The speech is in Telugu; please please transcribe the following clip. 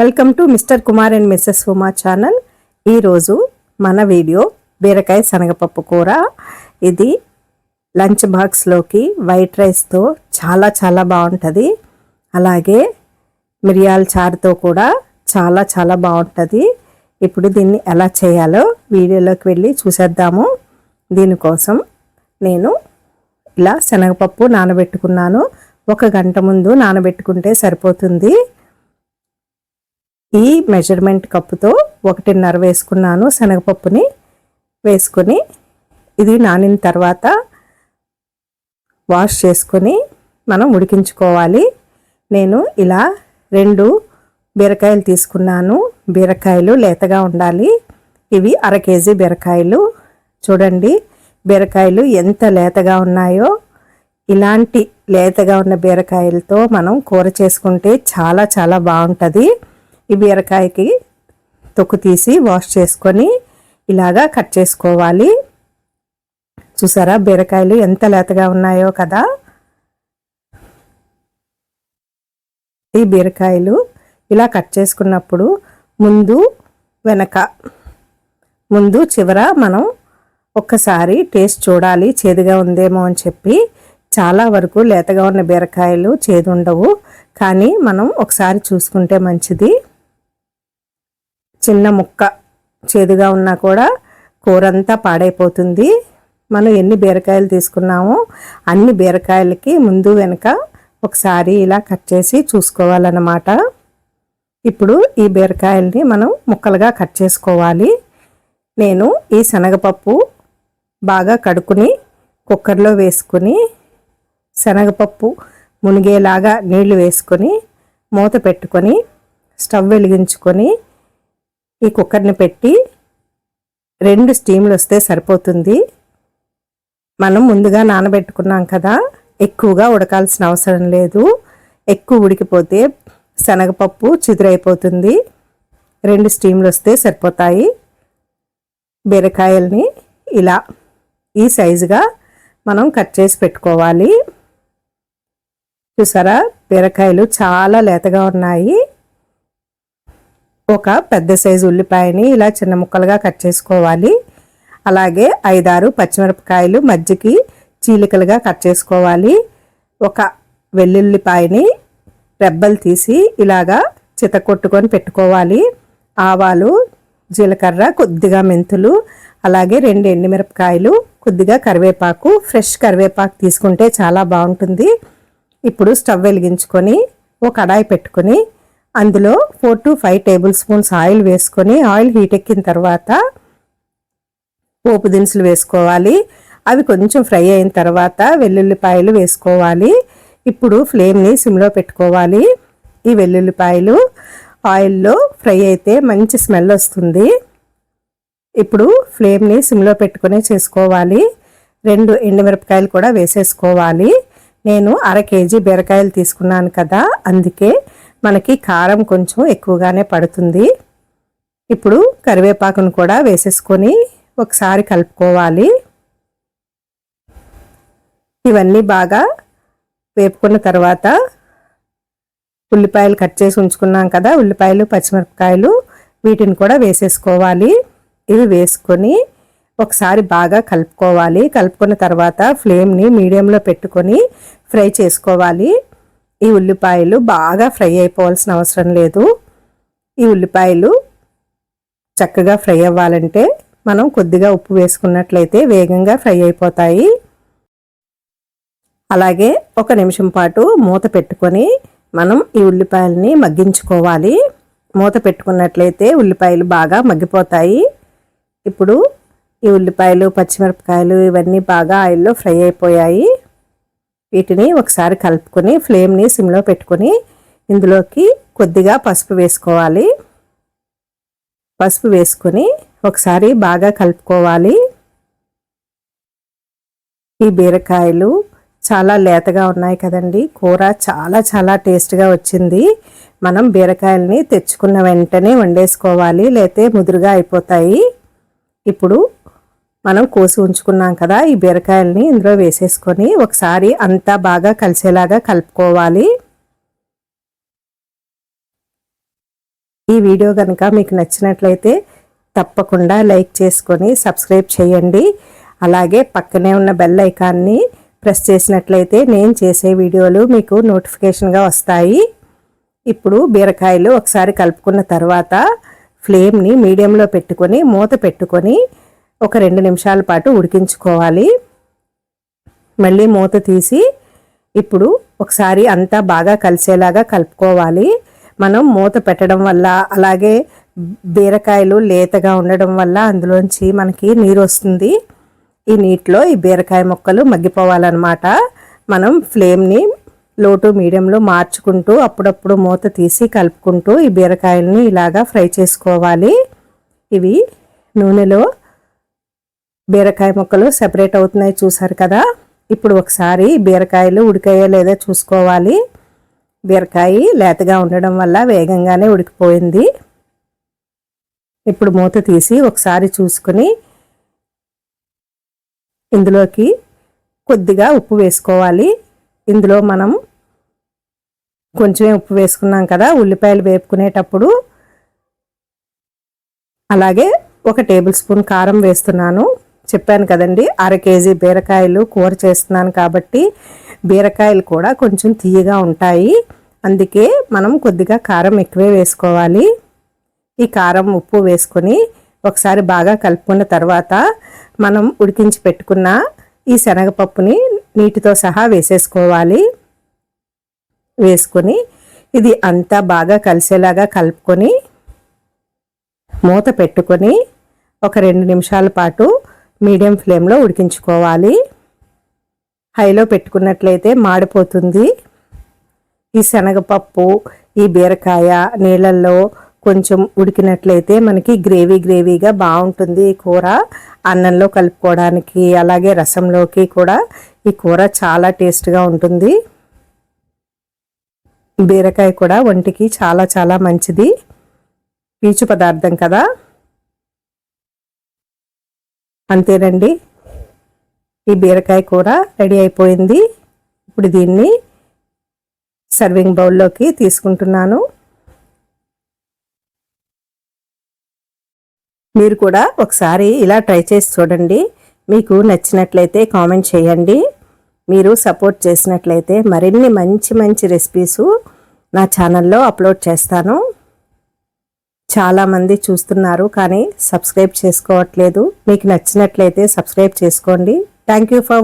Welcome to Mr Kumar and Mrs Uma channel. ఈరోజు మన వీడియో బీరకాయ శనగపప్పు కూర. ఇది లంచ్ బాక్స్లోకి వైట్ రైస్తో చాలా చాలా బాగుంటుంది. అలాగే మిరియాల చారుతో కూడా చాలా చాలా బాగుంటుంది. ఇప్పుడు దీన్ని ఎలా చేయాలో వీడియోలోకి వెళ్ళి చూసేద్దాము. దీనికోసం నేను ఇలా శనగపప్పు నానబెట్టుకున్నాను. ఒక గంట ముందు నానబెట్టుకుంటే సరిపోతుంది. ఈ మెజర్మెంట్ కప్పుతో ఒకటిన్నర వేసుకున్నాను శనగపప్పుని వేసుకొని ఇది నానిన తర్వాత వాష్ చేసుకొని మనం ఉడికించుకోవాలి. నేను ఇలా రెండు బీరకాయలు తీసుకున్నాను. బీరకాయలు లేతగా ఉండాలి. ఇవి అర కేజీ బీరకాయలు. చూడండి బీరకాయలు ఎంత లేతగా ఉన్నాయో. ఇలాంటి లేతగా ఉన్న బీరకాయలతో మనం కూర చేసుకుంటే చాలా చాలా బాగుంటుంది. ఈ బీరకాయకి తొక్కు తీసి వాష్ చేసుకొని ఇలాగా కట్ చేసుకోవాలి. చూసారా బీరకాయలు ఎంత లేతగా ఉన్నాయో కదా? ఈ బీరకాయలు ఇలా కట్ చేసుకున్నప్పుడు ముందు వెనక ముందు చివర మనం ఒక్కసారి టేస్ట్ చూడాలి చేదుగా ఉందేమో అని చెప్పి. చాలా వరకు లేతగా ఉన్న బీరకాయలు చేదు ఉండవు కానీ మనం ఒకసారి చూసుకుంటే మంచిది. చిన్న ముక్క చేదుగా ఉన్నా కూడా కూర అంతా పాడైపోతుంది. మనం ఎన్ని బీరకాయలు తీసుకున్నామో అన్ని బీరకాయలకి ముందు వెనుక ఒకసారి ఇలా కట్ చేసి చూసుకోవాలన్నమాట. ఇప్పుడు ఈ బీరకాయల్ని మనం ముక్కలుగా కట్ చేసుకోవాలి. నేను ఈ శనగపప్పు బాగా కడుక్కుని కుక్కర్లో వేసుకుని శనగపప్పు మునిగేలాగా నీళ్ళు వేసుకొని మూత పెట్టుకొని స్టవ్ వెలిగించుకొని ఈ కుక్కర్ని పెట్టి రెండు స్టీమ్లు వస్తే సరిపోతుంది. మనం ముందుగా నానబెట్టుకున్నాం కదా ఎక్కువగా ఉడకాల్సిన అవసరం లేదు. ఎక్కువ ఉడికిపోతే శనగపప్పు చిదురైపోతుంది. రెండు స్టీమ్లు వస్తే సరిపోతాయి. బీరకాయల్ని ఇలా ఈ సైజుగా మనం కట్ చేసి పెట్టుకోవాలి. చూసారా? బీరకాయలు చాలా లేతగా ఉన్నాయి. ఒక పెద్ద సైజు ఉల్లిపాయని ఇలా చిన్న ముక్కలుగా కట్ చేసుకోవాలి. అలాగే ఐదారు పచ్చిమిరపకాయలు మజ్జికి చీలికలుగా కట్ చేసుకోవాలి. ఒక వెల్లుల్లిపాయని రెబ్బలు తీసి ఇలాగా చితకొట్టుకొని పెట్టుకోవాలి. ఆవాలు జీలకర్ర కొద్దిగా మెంతులు అలాగే రెండు ఎండుమిరపకాయలు కొద్దిగా కరివేపాకు ఫ్రెష్ కరివేపాకు తీసుకుంటే చాలా బాగుంటుంది. ఇప్పుడు స్టవ్ వెలిగించుకొని ఒక కడాయి పెట్టుకొని అందులో four to five tablespoons oil వేసుకొని ఆయిల్ హీట్ ఎక్కిన తర్వాత పోపు దినుసులు వేసుకోవాలి. అవి కొంచెం ఫ్రై అయిన తర్వాత వెల్లుల్లిపాయలు వేసుకోవాలి. ఇప్పుడు ఫ్లేమ్ని సిమ్లో పెట్టుకోవాలి. ఈ వెల్లుల్లిపాయలు ఆయిల్లో ఫ్రై అయితే మంచి స్మెల్ వస్తుంది. ఇప్పుడు ఫ్లేమ్ని సిమ్లో పెట్టుకునే చేసుకోవాలి. రెండు ఎండుమిరపకాయలు కూడా వేసేసుకోవాలి. నేను అర కేజీ బీరకాయలు తీసుకున్నాను కదా అందుకే మనకి కారం కొంచెం ఎక్కువగానే పడుతుంది. ఇప్పుడు కరివేపాకును కూడా వేసేసుకొని ఒకసారి కలుపుకోవాలి. ఇవన్నీ బాగా వేపుకున్న తర్వాత ఉల్లిపాయలు కట్ చేసి ఉంచుకున్నాం కదా ఉల్లిపాయలు పచ్చిమిరపకాయలు వీటిని కూడా వేసేసుకోవాలి. ఇవి వేసుకొని ఒకసారి బాగా కలుపుకోవాలి. కలుపుకున్న తర్వాత ఫ్లేమ్ని మీడియంలో పెట్టుకొని ఫ్రై చేసుకోవాలి. ఈ ఉల్లిపాయలు బాగా ఫ్రై అయిపోవాల్సిన అవసరం లేదు. ఈ ఉల్లిపాయలు చక్కగా ఫ్రై అవ్వాలంటే మనం కొద్దిగా ఉప్పు వేసుకున్నట్లయితే వేగంగా ఫ్రై అయిపోతాయి. అలాగే ఒక నిమిషం పాటు మూత పెట్టుకొని మనం ఈ ఉల్లిపాయలని మగ్గించుకోవాలి. మూత పెట్టుకున్నట్లయితే ఉల్లిపాయలు బాగా మగ్గిపోతాయి. ఇప్పుడు ఈ ఉల్లిపాయలు పచ్చిమిరపకాయలు ఇవన్నీ బాగా ఆయిల్లో ఫ్రై అయిపోయాయి. వీటిని ఒకసారి కలుపుకొని ఫ్లేమ్ని సిమ్లో పెట్టుకొని ఇందులోకి కొద్దిగా పసుపు వేసుకోవాలి. పసుపు వేసుకొని ఒకసారి బాగా కలుపుకోవాలి. ఈ బీరకాయలు చాలా లేతగా ఉన్నాయి కదండి. కూర చాలా చాలా టేస్ట్గా వచ్చింది. మనం బీరకాయలని తెచ్చుకున్న వెంటనే వండేసుకోవాలి. లేతే ముదురుగా అయిపోతాయి. ఇప్పుడు మనం కోసి ఉంచుకున్నాం కదా ఈ బీరకాయలని ఇందులో వేసేసుకొని ఒకసారి అంతా బాగా కలిసేలాగా కలుపుకోవాలి. ఈ వీడియో కనుక మీకు నచ్చినట్లయితే తప్పకుండా లైక్ చేసుకొని సబ్స్క్రైబ్ చేయండి. అలాగే పక్కనే ఉన్న బెల్ ఐకాన్ని ప్రెస్ చేసినట్లయితే నేను చేసే వీడియోలు మీకు నోటిఫికేషన్గా వస్తాయి. ఇప్పుడు బీరకాయలు ఒకసారి కలుపుకున్న తర్వాత ఫ్లేమ్ని మీడియంలో పెట్టుకొని మూత పెట్టుకొని ఒక రెండు నిమిషాల పాటు ఉడికించుకోవాలి. మళ్ళీ మూత తీసి ఇప్పుడు ఒకసారి అంతా బాగా కలిసేలాగా కలుపుకోవాలి. మనం మూత పెట్టడం వల్ల అలాగే బీరకాయలు లేతగా ఉండడం వల్ల అందులోంచి మనకి నీరు వస్తుంది. ఈ నీటిలో ఈ బీరకాయ ముక్కలు మగ్గిపోవాలన్నమాట. మనం ఫ్లేమ్ని లో టు మీడియంలో మార్చుకుంటూ అప్పుడప్పుడు మూత తీసి కలుపుకుంటూ ఈ బీరకాయలని ఇలాగా ఫ్రై చేసుకోవాలి. ఇవి నూనెలో బీరకాయ ముక్కలు సెపరేట్ అవుతున్నాయి చూసారు కదా? ఇప్పుడు ఒకసారి బీరకాయలు ఉడికాయో లేదో చూసుకోవాలి. బీరకాయ లేతగా ఉండడం వల్ల వేగంగానే ఉడికిపోయింది. ఇప్పుడు మూత తీసి ఒకసారి చూసుకుని ఇందులోకి కొద్దిగా ఉప్పు వేసుకోవాలి. ఇందులో మనం కొంచెమే ఉప్పు వేసుకున్నాం కదా? ఉల్లిపాయలు వేపుకునేటప్పుడు అలాగే ఒక టేబుల్ స్పూన్ కారం వేస్తున్నాను. చెప్పాను కదండి అర కేజీ బీరకాయలు కూర చేస్తున్నాను కాబట్టి బీరకాయలు కూడా కొంచెం తీయగా ఉంటాయి. అందుకే మనం కొద్దిగా కారం ఎక్కువే వేసుకోవాలి. ఈ కారం ఉప్పు వేసుకొని ఒకసారి బాగా కలుపుకున్న తర్వాత మనం ఉడికించి పెట్టుకున్న ఈ శనగపప్పుని నీటితో సహా వేసేసుకోవాలి. వేసుకొని ఇది అంతా బాగా కలిసేలాగా కలుపుకొని మూత పెట్టుకొని ఒక రెండు నిమిషాల పాటు మీడియం ఫ్లేమ్లో ఉడికించుకోవాలి. హైలో పెట్టుకున్నట్లయితే మాడిపోతుంది. ఈ శనగపప్పు ఈ బీరకాయ నీళ్ళల్లో కొంచెం ఉడికినట్లయితే మనకి గ్రేవీ గ్రేవీగా బాగుంటుంది ఈ కూర. అన్నంలో కలుపుకోవడానికి అలాగే రసంలోకి కూడా ఈ కూర చాలా టేస్ట్గా ఉంటుంది. బీరకాయ కూడా ఒంటికి చాలా చాలా మంచిది. పీచు పదార్థం కదా? అంతేనండి. ఈ బీరకాయ కూర రెడీ అయిపోయింది. ఇప్పుడు దీన్ని సర్వింగ్ బౌల్లోకి తీసుకుంటున్నాను. మీరు కూడా ఒకసారి ఇలా ట్రై చేసి చూడండి. మీకు నచ్చినట్లయితే కామెంట్ చేయండి. మీరు సపోర్ట్ చేసినట్లయితే మరిన్ని మంచి మంచి రెసిపీసు నా ఛానల్లో అప్లోడ్ చేస్తాను. చాలామంది చూస్తున్నారు కానీ సబ్స్క్రైబ్ చేసుకోవట్లేదు. మీకు నచ్చినట్లయితే సబ్స్క్రైబ్ చేసుకోండి. Thank you for